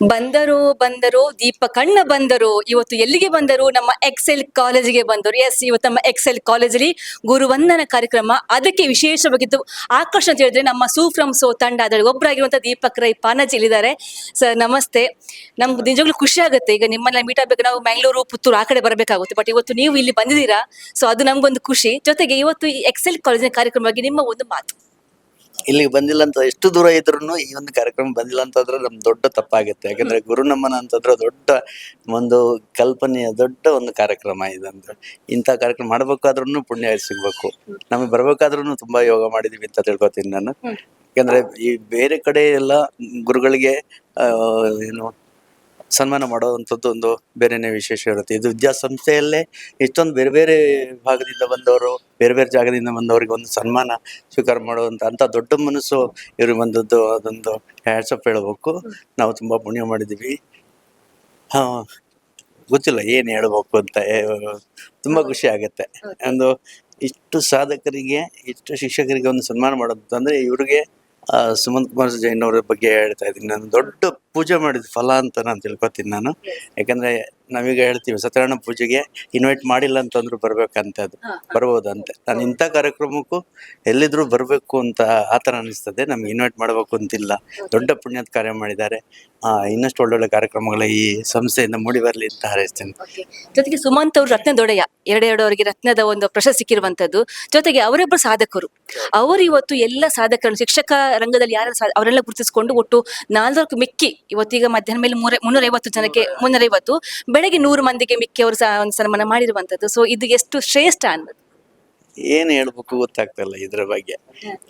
ಬಂದರು ಬಂದರು, ದೀಪ ಕಣ್ಣ ಬಂದರು, ಇವತ್ತು ಎಲ್ಲಿಗೆ ಬಂದರು? ನಮ್ಮ ಎಕ್ಸೆಲ್ ಕಾಲೇಜಿಗೆ ಬಂದರು. ಎಸ್ ಇವತ್ತು ನಮ್ಮ ಎಕ್ಸೆಲ್ ಕಾಲೇಜಲ್ಲಿ ಗುರುವಂದನ ಕಾರ್ಯಕ್ರಮ. ಅದಕ್ಕೆ ವಿಶೇಷವಾಗಿದ್ದು ಆಕರ್ಷಣೆ ಅಂತ ಹೇಳಿದ್ರೆ ನಮ್ಮ ಸೂ ಫ್ರಮ್ ಸೋ ತಂಡ, ಅದರಲ್ಲಿ ಒಬ್ಬರಾಗಿರುವಂತಹ ದೀಪಕ್ ರೈ ಇದ್ದಾರೆ ಸರ್ ನಮಸ್ತೆ. ನಮ್ಗೆ ನಿಜವಾಗ್ಲೂ ಖುಷಿ ಆಗುತ್ತೆ. ಈಗ ನಿಮ್ಮನ್ನ ಮೀಟ್ ಆಗ್ಬೇಕು. ನಾವು ಮ್ಯಾಂಗ್ಳೂರು ಪುತ್ತೂರು ಆ ಕಡೆ ಬರಬೇಕಾಗುತ್ತೆ. ಬಟ್ ಇವತ್ತು ನೀವು ಇಲ್ಲಿ ಬಂದಿದ್ದೀರಾ? ಸೊ ಅದು ನಮ್ಗೊಂದು ಖುಷಿ. ಜೊತೆಗೆ ಇವತ್ತು ಈ ಎಕ್ಸೆಲ್ ಕಾಲೇಜಿನ ಕಾರ್ಯಕ್ರಮವಾಗಿ ನಿಮ್ಮ ಒಂದು ಮಾತು. ಇಲ್ಲಿಗೆ ಬಂದಿಲ್ಲ ಅಂತ ಎಷ್ಟು ದೂರ ಇದ್ರು ಈ ಒಂದು ಕಾರ್ಯಕ್ರಮ ಬಂದಿಲ್ಲ ಅಂತಂದ್ರೆ ನಮ್ ದೊಡ್ಡ ತಪ್ಪಾಗುತ್ತೆ. ಯಾಕಂದ್ರೆ ಗುರು ನಮ್ಮನ ಅಂತಂದ್ರೆ ದೊಡ್ಡ ಒಂದು ಕಲ್ಪನೆಯ ದೊಡ್ಡ ಒಂದು ಕಾರ್ಯಕ್ರಮ ಇದಂದ್ರೆ ಇಂಥ ಕಾರ್ಯಕ್ರಮ ಮಾಡ್ಬೇಕಾದ್ರೂ ಪುಣ್ಯ ಸಿಗ್ಬೇಕು. ನಮಗೆ ಬರ್ಬೇಕಾದ್ರೂ ತುಂಬಾ ಯೋಗ ಮಾಡಿದೀವಿ ಅಂತ ತಿಳ್ಕೊತೀನಿ ನಾನು. ಯಾಕಂದ್ರೆ ಈ ಬೇರೆ ಕಡೆ ಎಲ್ಲ ಗುರುಗಳಿಗೆ ಏನು ಸನ್ಮಾನ ಮಾಡುವಂಥದ್ದು ಒಂದು ಬೇರೆನೇ ವಿಶೇಷ ಇರುತ್ತೆ. ಇದು ವಿದ್ಯಾಸಂಸ್ಥೆಯಲ್ಲೇ ಇಷ್ಟೊಂದು ಬೇರೆ ಬೇರೆ ಭಾಗದಿಂದ ಬಂದವರು, ಬೇರೆ ಬೇರೆ ಜಾಗದಿಂದ ಬಂದವರಿಗೆ ಒಂದು ಸನ್ಮಾನ ಸ್ವೀಕಾರ ಮಾಡುವಂಥ ಅಂಥ ದೊಡ್ಡ ಮನಸ್ಸು ಇವ್ರಿಗೆ ಬಂದದ್ದು ಅದೊಂದು ಹ್ಯಾಟ್ಸಪ್ ಹೇಳಬೇಕು. ನಾವು ತುಂಬ ಪುಣ್ಯ ಮಾಡಿದ್ದೀವಿ. ಹಾಂ, ಗೊತ್ತಿಲ್ಲ ಏನು ಹೇಳಬೇಕು ಅಂತ ತುಂಬ ಖುಷಿ ಆಗುತ್ತೆ. ಒಂದು ಇಷ್ಟು ಸಾಧಕರಿಗೆ, ಇಷ್ಟು ಶಿಕ್ಷಕರಿಗೆ ಒಂದು ಸನ್ಮಾನ ಮಾಡೋದು ಅಂದರೆ ಇವ್ರಿಗೆ ಸುಮಂತ್ ಕುಮಾರ್ ಜೈನ್ ಅವರ ಬಗ್ಗೆ ಹೇಳ್ತಾ ಇದ್ದೀನಿ. ನಾನು ದೊಡ್ಡ ಪೂಜೆ ಮಾಡಿದ ಫಲ ಅಂತ ನಾನು ತಿಳ್ಕೊತೀನಿ ನಾನು. ಯಾಕಂದ್ರೆ ನಾವೀಗ ಹೇಳ್ತೀವಿ ಸತ್ಯನಾರಾಯಣ ಪೂಜೆಗೆ ಇನ್ವೈಟ್ ಮಾಡಿಲ್ಲ ಅಂತಂದ್ರು ಬರ್ಬೇಕಂತ ಅದು ಬರ್ಬೋದಂತೆ. ನಾನು ಇಂಥ ಕಾರ್ಯಕ್ರಮಕ್ಕೂ ಎಲ್ಲಿದ್ರು ಬರಬೇಕು ಅಂತ ಆ ಥರ ಅನಿಸ್ತದೆ. ನಮ್ಗೆ ಇನ್ವೈಟ್ ಮಾಡಬೇಕು ಅಂತಿಲ್ಲ. ದೊಡ್ಡ ಪುಣ್ಯದ ಕಾರ್ಯ ಮಾಡಿದ್ದಾರೆ. ಆ, ಇನ್ನಷ್ಟು ಒಳ್ಳೊಳ್ಳೆ ಕಾರ್ಯಕ್ರಮಗಳ ಈ ಸಂಸ್ಥೆಯಿಂದ ಮೂಡಿ ಬರಲಿ ಅಂತ ಹಾರೈಸ್ತೇನೆ. ಜೊತೆಗೆ ಸುಮಂತ್ ಅವರು ರತ್ನ ದೊಡೆಯ ಎರಡೆರಡು ಅವರಿಗೆ ರತ್ನದ ಒಂದು ಪ್ರಶಸ್ತಿ ಸಿಕ್ಕಿರುವಂತದ್ದು ಜೊತೆಗೆ ಅವರೊಬ್ಬರು ಸಾಧಕರು. ಅವರು ಇವತ್ತು ಎಲ್ಲ ಸಾಧಕರು ಶಿಕ್ಷಕ ರಂಗದಲ್ಲಿ ಯಾರು ಅವರೆಲ್ಲ ಗುರುತಿಸಿಕೊಂಡು ಒಟ್ಟು ನಾಲ್ಕು ಮಿಕ್ಕಿ ಇವತ್ತೀಗ ಮಧ್ಯಾಹ್ನ ಮೇಲೆ ಮೂರ ಮುನ್ನೂರೈವತ್ತು ಜನಕ್ಕೆ ಮುನ್ನೂರೈವತ್ತು ಬೆಳಗ್ಗೆ ನೂರು ಮಂದಿಗೆ ಮಿಕ್ಕಿ ಅವರು ಸಹ ಒಂದು ಸನ್ಮಾನ ಮಾಡಿರುವಂತದ್ದು ಸೊ ಇದು ಎಷ್ಟು ಶ್ರೇಷ್ಠ ಅನ್ನೋದು. ಏನು ಹೇಳ್ಬೇಕು ಗೊತ್ತಾಗ್ತಿಲ್ಲ ಇದ್ರ ಬಗ್ಗೆ.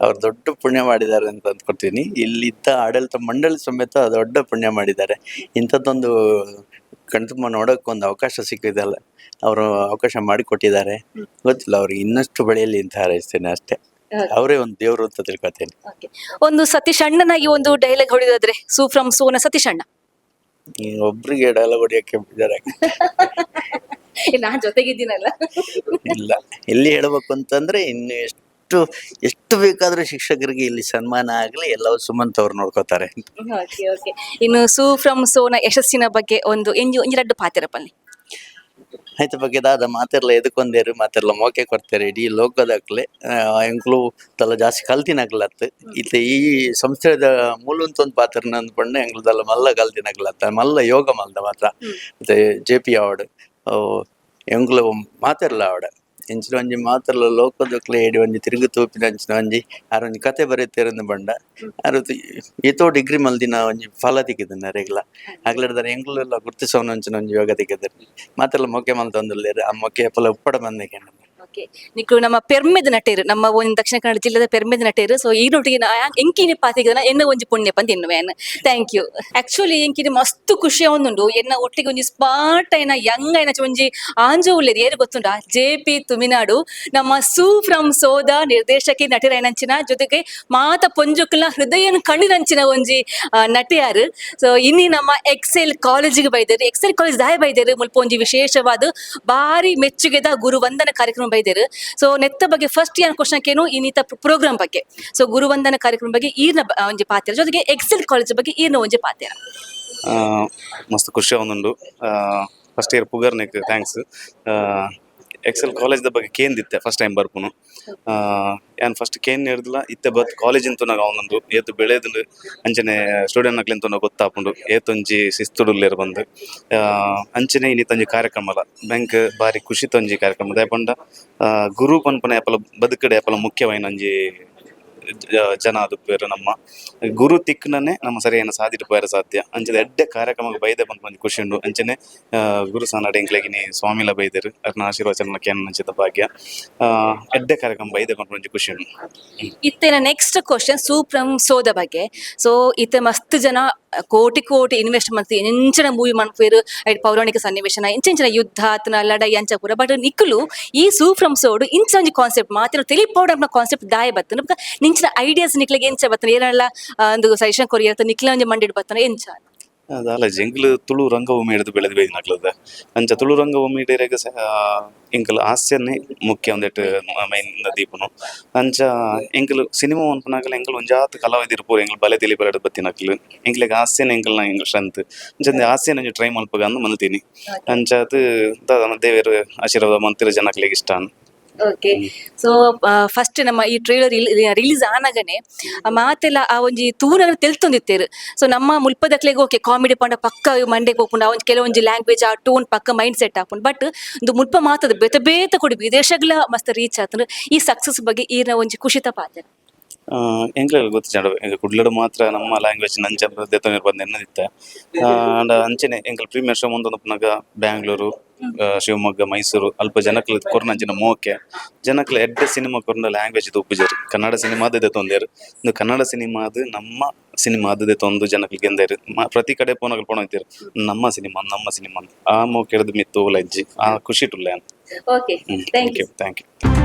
ಅವ್ರು ದೊಡ್ಡ ಪುಣ್ಯ ಮಾಡಿದ್ದಾರೆ ಅಂತ ಅಂದ್ಕೊತೀನಿ ಇಲ್ಲಿದ್ದ ಆಡಳಿತ ಮಂಡಳಿ ಸಮೇತ ದೊಡ್ಡ ಪುಣ್ಯ ಮಾಡಿದ್ದಾರೆ. ಇಂಥದ್ದೊಂದು ಕಣ್ತುಂಬ ನೋಡೋಕೆ ಒಂದು ಅವಕಾಶ ಸಿಕ್ಕಿದಲ್ಲ ಅವರು ಅವಕಾಶ ಮಾಡಿಕೊಟ್ಟಿದ್ದಾರೆ. ಗೊತ್ತಿಲ್ಲ ಅವ್ರಿಗೆ ಇನ್ನಷ್ಟು ಬೆಳೆಯಲ್ಲಿ ಅಂತ ಹಾರೈಸ್ತೇನೆ ಅಷ್ಟೇ. ಅವರೇ ಒಂದು ದೇವರು ಅಂತ ತಿಳ್ಕೊತೇನೆ ಒಂದು ಸತೀಶ್ ಅಣ್ಣನಾಗಿ ಒಂದು ಡೈಲಾಗ್ ಹೊಡೆದಾದ್ರೆ ಸೂಫ್ರಮ್ ಸೋನ ಸತೀಶ್ ಅಣ್ಣ. ಈ ಒಬ್ರಿಗೆ ಡೈಲಾಗ್ ಹೊಡಿಯೋಕ್ಕೆ ನಾನ್ ಜೊತೆಗಿದ್ದೀನಲ್ಲ. ಇಲ್ಲ. ಎಲ್ಲಿ ಹೇಳ್ಬೇಕು ಅಂತಂದ್ರೆ ಇನ್ನು ಎಷ್ಟು ಎಷ್ಟು ಬೇಕಾದ್ರೂ ಶಿಕ್ಷಕರಿಗೆ ಇಲ್ಲಿ ಸನ್ಮಾನ ಆಗಲಿ ಎಲ್ಲವೂ ಸುಮಂತ್ ಅವ್ರು ನೋಡ್ಕೋತಾರೆ ಓಕೆ ಓಕೆ ಇನ್ನು ಸೂ ಫ್ರಮ್ ಸೋನ ಯಶಸ್ಸಿನ ಬಗ್ಗೆ ಒಂದು ಎಂಜು ಒಂಜೆರಡು ಪಾತಿರಪ್ಪಲ್ಲಿ ಆಯ್ತು ಬಗ್ಗೆ ದಾದ ಮಾತೆರ್ಲ ಎದಕೊಂದೇರು ಮಾತೆರ್ಲ ಮೋಕೆ ಕೊಡ್ತಾರೆ ಇಡೀ ಲೋಕದಾಗ್ಲೆ ಎಂಕ್ಲು ತಲ ಜಾಸ್ತಿ ಕಲ್ತಿನಾಗ್ಲತ್ ಇತ್ತೆ ಈ ಸಂಸ್ಥೆದ ಮೂಲಂತ ಒಂದು ಪಾತ್ರ ಅಂದ್ಕೊಂಡೆ ಎಂಕ್ಲದಲ್ಲ ಮಲ್ಲ ಕಲ್ತಿನಾಗ್ಲತ್ತ ಮಲ್ಲ ಯೋಗ ಮಲ್ದ ಮಾತ್ರ ಮತ್ತೆ ಜೆ ಪಿ ಆವಡ್ ಎಂಕ್ಲು ಮಾತೆರ್ಲ ಆವಡ ಇಂಚಿನ ಒಂಜಿ ಮಾತೆರ್ಲ ಲೋಕದಕ್ಲೆ ಏಡಿ ಒಂಜಿ ತಿರುಗು ತೂಪಿನ ಅಂಚಿನ ಒಂಜಿ ಆರ ಒಂಜಿ ಕತೆ ಬರೆಯುತ್ತೇರಂದು ಬಂಡ ಆರು ಏತೋ ಡಿಗ್ರಿ ಮಲ್ದಿನ ಒಂಜಿ ಫಲ ತೆಗೆದನ ರೆಗ್ಲ ಆಗ್ಲಿಡ್ದಾರೆ ಎಂಗ್ಲೆಲ್ಲ ಗುರ್ತಿಸೋನು ಅಂಚಿನ ಒಂಜಿ ಯೋಗ ತೆಗೆದರು ಮಾತೆಲ್ಲ ಮೊಕ್ಕೆ ಮಲ್ತೊಂದುಲ್ಲೇರು ಆ ಮೊಕ್ಕೆ ಫಲ ಉಪ್ಪಡ ಬಂದೆ ನಿಕ್ಲು ನಮ್ಮ ಪೆರ್ಮೆದ ನಟೇರು, ನಮ್ಮ ಒಂದು ದಕ್ಷಿಣ ಕನ್ನಡ ಜಿಲ್ಲೆದ ಪೆರ್ಮೆದ ನಟೇರು. ಸೊ ಈ ನಾ ಎಂಕಿನಿ ಪಾತಿಗನ ಎನ್ನ ಒಂಜಿ ಪುಣ್ಯ ಎನ್ನುವೇನ್ ಥ್ಯಾಂಕ್ ಯು ಆಕ್ಚುಲಿ ಎಂಕಿನಿ ಮಸ್ತ್ ಖುಷಿ ಒಂದುಂಡು ಎನ್ನ ಒಟ್ಟಿಗೆ ಒಂಜಿ ಸ್ಪಾಟ್ ಐನ ಯಂಗ್ ಐನ ಒಂಜಿ ಆಂಜೋ ಉಳ್ಳೇದು ಏರು ಗೊತ್ತುಂಡ ಜೆ ಪಿ ತುಮಿನಾಡು. ನಮ್ಮ ಸೂ ಫ್ರಮ್ ಸೋದ ನಿರ್ದೇಶಕಿ, ನಟಿರೈನಂಚಿನ ಜೊತೆಗೆ ಮಾತ ಪೊಂಜುಕ್ಲ ಹೃದಯನ ಕಣ್ಣಿನಂಚಿನ ಒಂಜಿ ನಟಿಯಾರು. ಸೊ ಇನ್ನಿ ನಮ್ಮ ಎಕ್ಸೆಲ್ ಕಾಲೇಜಿಗೆ ಬೈದೇರು. Excel college ದಾಯ ಬೈದೇರು. ಮುಲ್ಪ ಒಂಜಿ ವಿಶೇಷವಾದ ಬಾರಿ ಮೆಚ್ಚುಗೆದ ಗುರುವಂದನ ಕಾರ್ಯಕ್ರಮ ಬೈದೇರು. ಸೊ ನೆತ್ತ ಬಗ್ಗೆ ಫಸ್ಟ್ ಏನು ಕ್ವಶನ್ ಏನು ಇನ್ನಿತ ಪ್ರೋಗ್ರಾಮ್ ಬಗ್ಗೆ. ಸೊ ಗುರುವಂದನ ಕಾರ್ಯಕ್ರಮ ಬಗ್ಗೆ ಈರ್ನ ಒಂಜಿ ಪಾತ್ರ. ಜೊತೆಗೆ ಎಕ್ಸೆಲ್ ಕಾಲೇಜ್ ಬಗ್ಗೆ ಈರ್ನ ಒಂಜಿ ಪಾತ್ರ. ಮಸ್ತ್ ಖುಷಿ ಆವೊಂದುಂಡು ಫಸ್ಟ್ ಇಯರ್ ಪುಗರ್ನೆಕ್ ಥ್ಯಾಂಕ್ಸ್ ಎಕ್ಸೆಲ್ ಕಾಲೇಜ್ದ ಬಗ್ಗೆ ಕೇಂದಿತ್ತೆ ಫಸ್ಟ್ ಟೈಮ್ ಬರ್ಪುನು. ಏನ್ ಫಸ್ಟ್ ಕೇನ್ ಹಿಡ್ದಿಲ್ಲ ಇತ್ತೆ ಬತ್ ಕಾಲೇಜ್ ನಾಗ ಅವನೊಂದು ಏತು ಬೆಳೆದು ಅಂಚನೆ ಸ್ಟೂಡೆಂಟ್ ನಕ್ಲಿಂತ ನಾವು ಗೊತ್ತಾಪುಂಡು. ಏತೊಂಜಿ ಶಿಸ್ತುಡುಲ್ಲೇರ್ ಬಂದು. ಅಂಚನೆ ಕಾರ್ಯಕ್ರಮ ಕಾರ್ಯಕ್ರಮಲ ಬ್ಯಾಂಕ್ ಬಾರಿ ಖುಷಿ ತೊಂಜಿ ಕಾರ್ಯಕ್ರಮ. ದಾಯಪಂಡ ಗುರು ಪನ್ಪನ ಯಾಪಲ ಬದುಕಡೆ ಯಾಪಲ ಮುಖ್ಯವಾಯಿನ ಒಂಜಿ ಜನ ಆದುಪ್ಪೇರು ನಮ್ಮ ಗುರು ತಿಕ್ಕನೇ ನಮ್ಮ ಸರಿಯಾನ ಸಾಧಿಟ್ಟು ಪೋಯರ ಸಾಧ್ಯ. ಅಂಚದ ಎಡ್ಡೆ ಕಾರ್ಯಕ್ರಮಕ್ಕೆ ಬೈದೆ ಬಂದು ಬಂದು ಖುಷಿ ಉಂಡು ಅಂಚನೆ ಗುರು ಸಾನಾಡ ಎಂಕ್ಲೆಗಿನಿ ಸ್ವಾಮಿಲ ಬೈದರು, ಅರ್ನ ಆಶೀರ್ವಚನ ಕೇನ ಭಾಗ್ಯ. ಎಡ್ಡೆ ಕಾರ್ಯಕ್ರಮ ಬೈದೆ ಬಂದು ಒಂಜಿ ಖುಷಿ ಉಂಡು ಇತ್ತೇನ ನೆಕ್ಸ್ಟ್ ಕ್ವಶನ್ ಸೂಪ್ರಮ್ ಸೋದ ಬಗ್ಗೆ. ಸೊ ಇತ್ತೆ ಮಸ್ತ್ ಜನ, ಕೋಟಿ ಕೋಟಿ ಇನ್ವೆಸ್ಟ್ ಮಾಡ್ತೀವಿ ಎಂಚಿನ ಮೂವಿ ಮಾಡ್ಪೇರು ಪೌರಾಣಿಕ ಸನ್ನಿವೇಶನ ಇಂಚಿನ ಯುದ್ಧ, ಆತನ ಲಡೈ ಅಂಚ ಪೂರ ಬಟ್ ನಿಕ್ಕಲು ಈ ಸೂಫ್ರಮ್ ಸೋಡು ಇಂಚ ಒಂಜಿ ಕಾನ್ಸೆಪ್ಟ್ ಮಾತಿನ ತಿಳಿಪೋಡ ಕಾನ್ಸೆಪ್ಟ್ ದಾಯ ಬತ್ತನ ಬೊಕ ನಿಂಚಿನ ಐಡಿಯಾಸ್ ನಿಕ್ಲೆಗ್ ಎಂಚ ಬತ್ತನ ಏನೆಲ್ಲ ಒಂದು ಸಜೆಷನ್ ಕೊರಿಯರ್ ನಿಕ್ಲ ಒಂಜಿ ಮಂಡಿಡ್ ಬತ್ತನ ಎಂಚ ಅದಲ್ಲ ಜಂಗ್ಲ ತುಳು ರಂಗಭೂಮಿ ಹಿಡಿದು ಬೆಳೆದು ನಕ್ಲದ ಅಂಚ ತುಳು ರಂಗಭೂಮಿ ಡೇರೆಗ ಎಂಕಲ್ ಹಾಸ್ಯನೇ ಮುಖ್ಯ ಒಂದೆಟ್ ಮೈನ್ ದೀಪನು. ಅಂಚ ಎಂಕಲ್ ಸಿನಿಮಾ ಅನ್ಪನಾಗಲ ಎಂಕಲ್ ಒಂಜಾತ್ ಕಲಾವಿದಿರು ಪೂರ ಎಂಕಲ್ ಬಲೆ ತಿಳಿ ಬರಡ್ ಬತ್ತಿನಕ್ಲು ಎಂಕ್ಲೆಗ್ ಹಾಸ್ಯನ ಎಂಕಲ್ನ ಎಂಕಲ್ ಸ್ಟ್ರೆಂತ್ ಅಂಚ ಹಾಸ್ಯನ ಒಂಜಿ ಟ್ರೈ ಮಲ್ಪಗ ಅಂದ್ ಮಲ್ತೀನಿ. ಅಂಚ ಅದು ದೇವೇರು ಆಶೀರ್ವಾದ ಮಂತಿರ ಜನಕ್ಲಿಗೆ ಇಷ್ಟ ಓಕೆ ಸೊ ಫಸ್ಟ್ ನಮ್ಮ ಈ ಟ್ರೇಲರ್ ರಿಲೀಸ್ ಆನಾಗನೆ ಮಾತೆಲ್ಲ ಆ ಒಂಜಿ ತೂರ ತೆಲ್ತೊಂದಿತ್ತೇರು. ಸೊ ನಮ್ಮ ಮುಲ್ಪದಕ್ಲೆಗ್ ಓಕೆ ಕಾಮಿಡಿ ಪಂಡ ಪಕ್ಕ ಮಂಡೆಗ್ ಹೋಗ್ಕೊಂಡು ಆ ಒಂಜಿ ಕೆಲವೊಂಜಿ ಲ್ಯಾಂಗ್ವೇಜ್ ಆ ಟೋನ್ ಪಕ್ಕ ಮೈಂಡ್ ಸೆಟ್ ಹಾಕೊಂಡು ಬಟ್ ಒಂದು ಮುಲ್ಪ ಮಾತದ ಬೇತ ಬೇತ ಕೊಡಿ ವಿದೇಶಗಳ ಮಸ್ತ್ ರೀಚ್ ಆತಂದ್ರೆ ಈ ಸಕ್ಸಸ್ ಬಗ್ಗೆ ಈ ಒಂಜಿ ಖುಷಿತ ಪಾತ್ರ. ಎಂಕ್ಲೆಗ್ ಗೊತ್ತಿಚಾಂಡ ಎಂಕ ಕುಡ್ಲಡ್ ಮಾತ್ರ ನಮ್ಮ ಲ್ಯಾಂಗ್ವೇಜ್ ನಂಚ ದೆತ್ತೊಂದಿರ್ ಬಂದ್ ಎನ್ನದಿತ್ತ ಆಂಡ ಅಂಚನೆ ಎಂಕಲ್ ಪ್ರೀಮಿಯರ್ ಶೋ ಮುಂದೊಂದು ಬ್ಯಾಂಗ್ಳೂರು ಶಿವಮೊಗ್ಗ ಮೈಸೂರು ಅಲ್ಪ ಜನಕ್ಲ ಕೊರ್ನಂಚಿನ ಮೋಕೆ ಜನಕ್ಲ ಎಡ್ಡ ಸಿನಿಮಾ ಕೊರ್ನ ಲ್ಯಾಂಗ್ವೇಜ್ ಇದು ಉಪ್ಪುಜರು. ಕನ್ನಡ ಸಿನಿಮಾದ ದೆತ್ತೊಂದೇರು ಇಂದು ಕನ್ನಡ ಸಿನಿಮಾದ ನಮ್ಮ ಸಿನಿಮಾದ ತೊಂದು ಜನಕ್ಲ ಗೆಂದೇರು ಮ- ಪ್ರತಿ ಕಡೆ ಪೋನಗಲ್ ಪೋಣ ಇತ್ತೀರು. ನಮ್ಮ ಸಿನಿಮಾ ನಮ್ಮ ಸಿನಿಮಾ. ಆ ಮೋಕೆ ಹಿಡಿದು ಮಿತ್ತು ಲಜ್ಜಿ. ಆ ಖುಷಿ ಟುಲ್ಲೆ okay thank you thank you